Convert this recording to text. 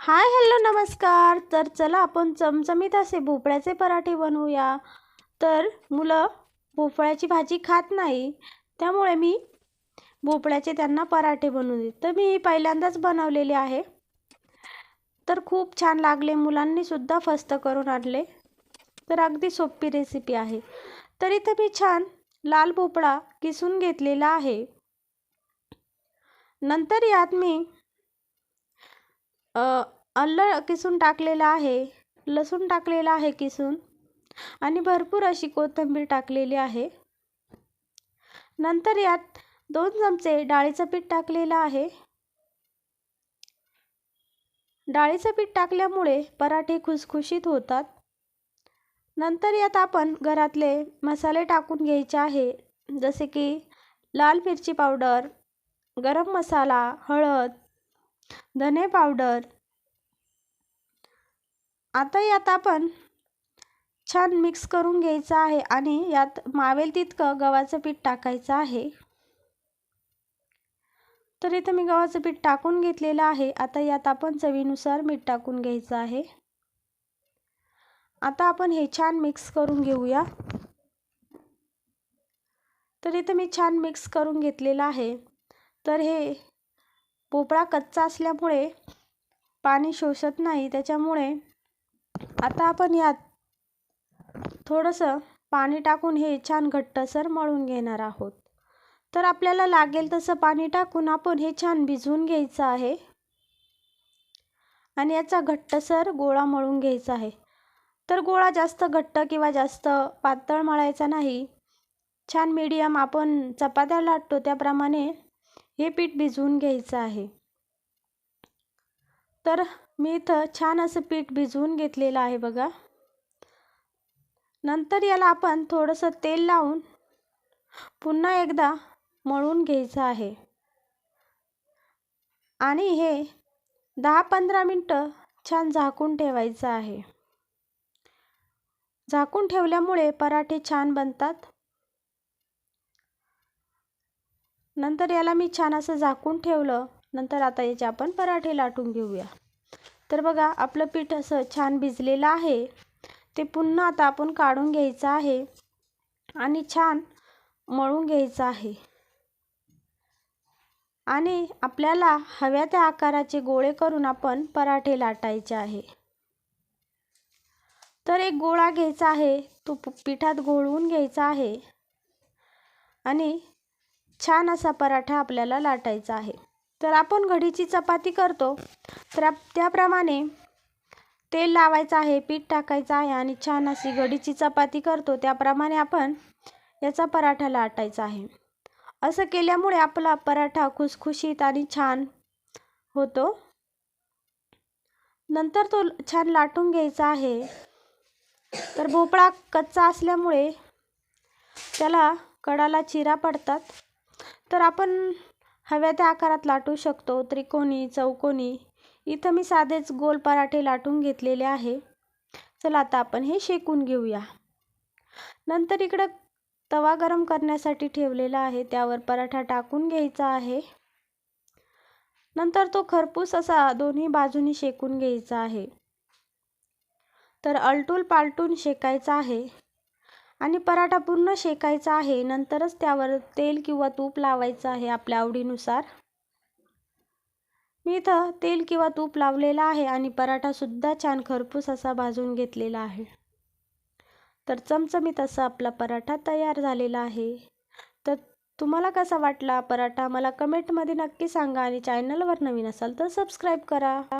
Hi hello नमस्कार. तर चला आपण चमचमीत असे भोपळ्याचे पराठे बनवूया. तर मुलं भोपळ्याची भाजी खात नाही त्यामुळे मी भोपळ्याचे त्यांना पराठे बनवले तर मी पहिल्यांदाच बनवलेले आहे. तर खूप छान लागले मुलांनीसुद्धा फस्त करून आणले. तर अगदी सोपी रेसिपी आहे. तर इथं मी छान लाल भोपळा किसून घेतलेला आहे. नंतर यात मी आलं किसून टाकलेलं आहे लसूण टाकलेलं आहे किसून आणि भरपूर अशी कोथिंबीर टाकलेली आहे. नंतर यात दोन चमचे डाळीचं पीठ टाकलेलं आहे. डाळीचं पीठ टाकल्यामुळे पराठे खुसखुशीत होतात. नंतर यात आपण घरातले मसाले टाकून घ्यायचे आहे जसे की लाल मिरची पावडर गरम मसाला हळद धने पावडर आता यात आपण छान मिक्स करून घ्यायचं आहे आणि यात मावेल तितकं गव्हाचं पीठ टाकायचं आहे. तर इथं मी गव्हाचं पीठ टाकून घेतलेलं आहे. आता यात आपण चवीनुसार मीठ टाकून घ्यायचं आहे. आता आपण हे छान मिक्स करून घेऊया. तर इथं मी छान मिक्स करून घेतलेलं आहे. तर हे पोपळा कच्चा असल्यामुळे पाणी शोषत नाही. त्याच्यामुळे आता आपण यात थोडंसं पाणी टाकून हे छान घट्टसर मळून घेणार आहोत. तर आपल्याला लागेल तसं पाणी टाकून आपण हे छान भिजवून घ्यायचं आहे. आणि याचा घट्टसर गोळा मळून घ्यायचा आहे. तर गोळा जास्त घट्ट किंवा जास्त पातळ मळायचा नाही. छान मीडियम आपण चपात्या लाटतो त्याप्रमाणे हे पीठ भिजवून घ्यायचं आहे. तर मी इथं छान असं पीठ भिजवून घेतलेलं आहे बघा. नंतर याला आपण थोडंसं तेल लावून पुन्हा एकदा मळून घ्यायचं आहे. आणि हे दहा पंधरा मिनटं छान झाकून ठेवायचं आहे. झाकून ठेवल्यामुळे पराठे छान बनतात. नंतर याला मी छान असं झाकून ठेवलं. नंतर आता याचे आपण पराठे लाटून घेऊया. तर बघा आपलं पीठ असं छान भिजलेलं आहे. ते पुन्हा आता आपण काढून घ्यायचं आहे आणि छान मळून घ्यायचं आहे. आणि आपल्याला हव्या त्या आकाराचे गोळे करून आपण पराठे लाटायचे आहे. तर एक गोळा घ्यायचा आहे. तो पिठात घोळवून घ्यायचा आहे. आणि छान असा पराठा आपल्याला लाटायचा आहे. तर आपण घडीची चपाती करतो. तर त्याप्रमाणे तेल लावायचं आहे पीठ टाकायचं आहे आणि छान अशी घडीची चपाती करतो. त्याप्रमाणे आपण याचा पराठा लाटायचा आहे. असं केल्यामुळे आपला पराठा खुसखुशीत आणि छान होतो. नंतर तो छान लाटून घ्यायचा आहे. तर भोपळा कच्चा असल्यामुळे त्याला कडाला चिरा पडतात. तर आपण हव्या त्या आकारात लाटू शकतो. त्रिकोणी चौकोनी इथं मी साधेच गोल पराठे लाटून घेतलेले आहे. चला आता आपण हे शेकून घेऊया. नंतर इकडं तवा गरम करण्यासाठी ठेवलेला आहे. त्यावर पराठा टाकून घ्यायचा आहे. नंतर तो खरपूस असा दोन्ही बाजूनी शेकून घ्यायचा आहे. तर अलटूल पालटून शेकायचा आहे. आणि पराठा पूर्ण शेकायचा आहे. नंतरच त्यावर तेल किंवा तूप लावायचं आहे आपल्या आवडीनुसार. मी इथं तेल किंवा तूप लावलेलं आहे आणि पराठासुद्धा छान खरपूस असा भाजून घेतलेला आहे. तर चमचमीत असा आपला पराठा तयार झालेला आहे. तर तुम्हाला कसा वाटला पराठा? मला कमेंटमध्ये नक्की सांगा आणि चॅनलवर नवीन असाल तर सबस्क्राईब करा.